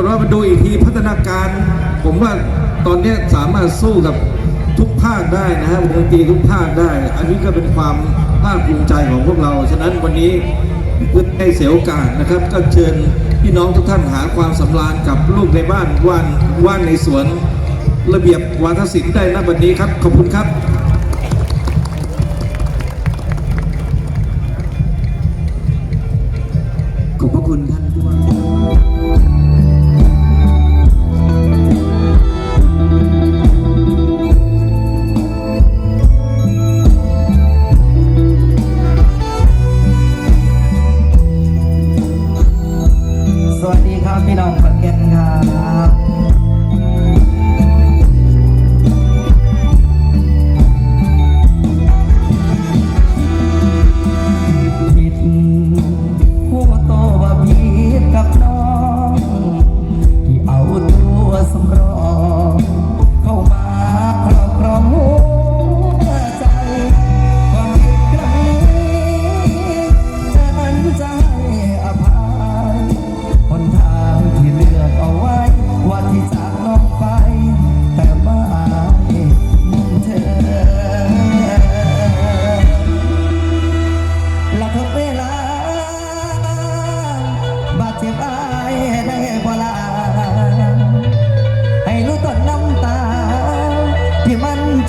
ฏว่ามาดูอีกทีพัฒนาการ ผมว่าตอนนี้สามารถสู้กับทุกภาคได้นะฮะวงดนตรีทุกภาคได้ อันนี้ก็เป็นความภาคภูมิใจของพวกเรา ฉะนั้นวันนี้เพื่อให้เสียโอกาสนะครับ ก็เชิญพี่น้องทุกท่านหาความสำราญกับลูกในบ้านว่านว่านในสวน ระเบียบวาทศิลป์ได้นะวันนี้ครับ ขอบคุณครับ พี่น้องขอนแก่นครับ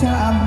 จำ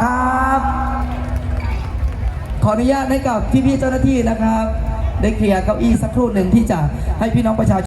ครับ ขออนุญาตให้กับพี่ๆเจ้าหน้าที่นะครับ ได้เคลียร์เก้าอี้สักครู่หนึ่งที่จะให้พี่น้องประชาชน